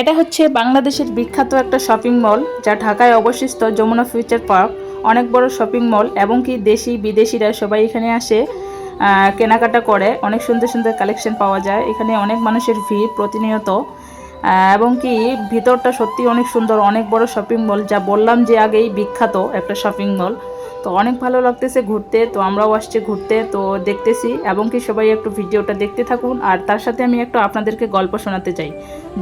এটা হচ্ছে বাংলাদেশের বিখ্যাত একটা শপিং মল, যা ঢাকায় অবস্থিত যমুনা ফিউচার পার্ক। অনেক বড় শপিং মল এবং কি দেশি, বিদেশিরা সবাই এখানে আসে কেনাকাটা করে। অনেক সুন্দর সুন্দর কালেকশন পাওয়া যায়। এখানে অনেক মানুষের ভিড় প্রতিনিয়ত। এবং কি ভিতরটা সত্যি অনেক সুন্দর, অনেক বড় শপিং মল, যা বললাম যে আগেই বিখ্যাত একটা শপিং মল। তো অনেক ভালো লাগতেছে ঘুরতে, তো আমরাও আসছি ঘুরতে, তো দেখতেছি। এবং কি সবাই একটু ভিডিওটা দেখতে থাকুন। আর তার সাথে আমি একটু আপনাদেরকে গল্প শোনাতে চাই।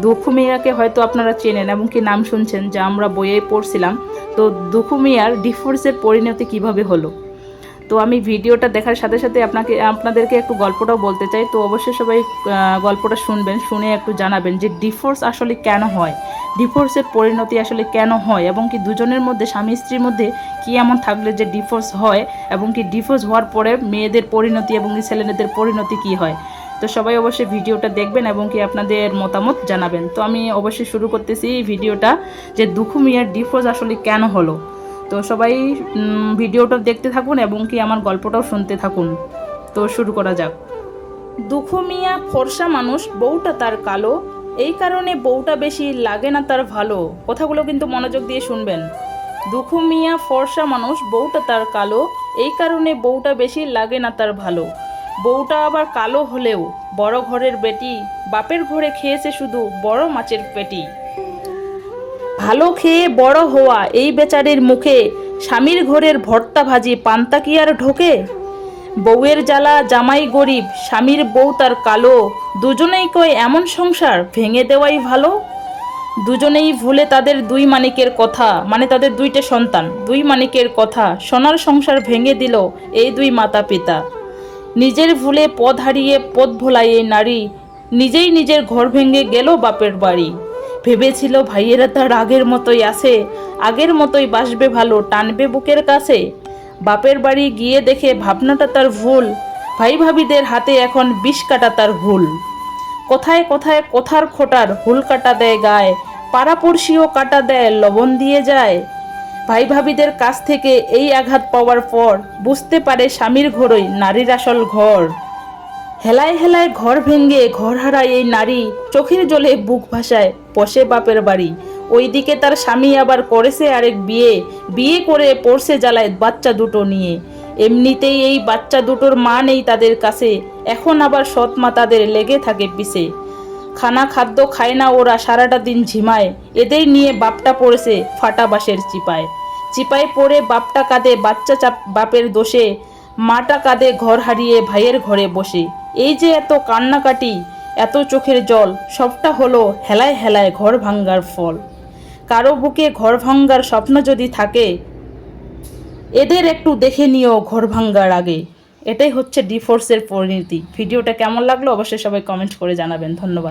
দুঃখু মিয়াকে হয়তো আপনারা চেনেন এবং কি নাম শুনছেন যা আমরা বইয়ে পড়ছিলাম। তো দুঃখু মিয়ার ডিফোর্সের পরিণতি কীভাবে হলো? তো আমি ভিডিওটা দেখার সাথে সাথে আপনাকে, আপনাদেরকে একটু গল্পটাও বলতে চাই। তো অবশ্যই সবাই গল্পটা শুনবেন, শুনে একটু জানাবেন যে ডিফোর্স আসলে কেন হয়? ডিভোর্সের পরিণতি আসলে কেন হয় এবং কি দুজনের মধ্যে, স্বামী স্ত্রীর মধ্যে কি এমন থাকলে যে ডিভোর্স হয় এবং কি ডিভোর্স হওয়ার পরে মেয়েদের পরিণতি এবং কি ছেলেদের পরিণতি কি হয়? তো সবাই অবশ্যই ভিডিওটা দেখবেন এবং কি আপনাদের মতামত জানাবেন। তো আমি অবশ্যই শুরু করতেছি ভিডিওটা যে দুঃখু মিয়ার ডিভোর্স আসলে কেন হলো? তো সবাই ভিডিওটা দেখতে থাকুন এবং কি আমার গল্পটাও শুনতে থাকুন। তো শুরু করা যাক। দুঃখু মিয়া ফর্সা মানুষ, বউটা তার কালো এই কারণে বউটা বেশি লাগে না তার ভালো। কথাগুলো কিন্তু মনোযোগ দিয়ে শুনবেন। দুঃখু মিয়া ফর্সা মানুষ, বউটা তার কালো। এই কারণে বউটা বেশি লাগে না তার ভালো। বউটা আবার কালো হলেও বড় ঘরের বেটি, বাপের ঘরে খেয়েছে শুধু বড় মাছের পেটি। ভালো খেয়ে বড় হওয়া এই বেচারির মুখে স্বামীর ঘরের ভর্তা ভাজি পান্তা কি আর ঢোকে? বউয়ের জ্বালা, জামাই গরিব, স্বামীর বউ তার কালো। দুজনেই কয়, এমন সংসার, ভেঙে দেওয়াই ভালো? দুজনেই ভুলে তাদের দুই মানিকের কথা মানে তাদের দুইটা সন্তান। দুই মানিকের কথা, সোনার সংসার ভেঙে দিল এই দুই মাতা পিতা নিজের ভুলে পদ হারিয়ে পদ ভোলাই এই নারী, নিজেই নিজের ঘর ভেঙে গেল বাপের বাড়ি। ভেবেছিল, ভাইয়েরা তার আগের মতোই আছে, আগের মতোই বাসবে ভালো, টানবে বুকের কাছে। বাপের বাড়ি গিয়ে দেখে ভাবনাটা তার ভুল। ভাই ভাবিদের হাতে এখন বিষ কাটা তার ভুল কোথায় কোথায়, কোথার খোটার হুল কাটা দেয় গায়ে? পাড়াপড়শিও কাটা দেয়, লবণ দিয়ে যায়। ভাই ভাবিদের কাছ থেকে এই আঘাত পাওয়ার পর বুঝতে পারে স্বামীর ঘরই নারীর আসল ঘর। হেলায় হেলায় ঘর ভেঙ্গে ঘর হারায় এই নারী, চোখের জলে বুক ভাসায় পশে বাপের বাড়ি। ওইদিকে তার স্বামী আবার করেছে আরেক বিয়ে। বিয়ে করে পড়ছে জ্বালায় বাচ্চা দুটো নিয়ে। এমনিতেই এই বাচ্চা দুটোর মা নেই তাদের কাছে। এখন আবার সৎ মা তাদের লেগে থাকে পিছে। খানা খাদ্য খায় না ওরা, সারাটা দিন ঝিমায়। এদের নিয়ে বাপটা পড়েছে ফাটা বাঁশের চিপায়। চিপায় পড়ে বাপটা কাঁদে, বাচ্চা চাপ বাপের দোষে। মাটা কাঁদে ঘর হারিয়ে ভাইয়ের ঘরে বসে। এই যে এত কান্নাকাটি, এত চোখের জল, সবটা হলো হেলায় হেলায় ঘর ভাঙ্গার ফল। কারও বুকে ঘর ভাঙ্গার স্বপ্ন যদি থাকে, এদের একটু দেখে নিও ঘর ভাঙ্গার আগে। এটাই হচ্ছে ডিফোর্সের পরিণতি। ভিডিওটা কেমন লাগল অবশ্যই সবাই কমেন্ট করে জানাবেন। ধন্যবাদ।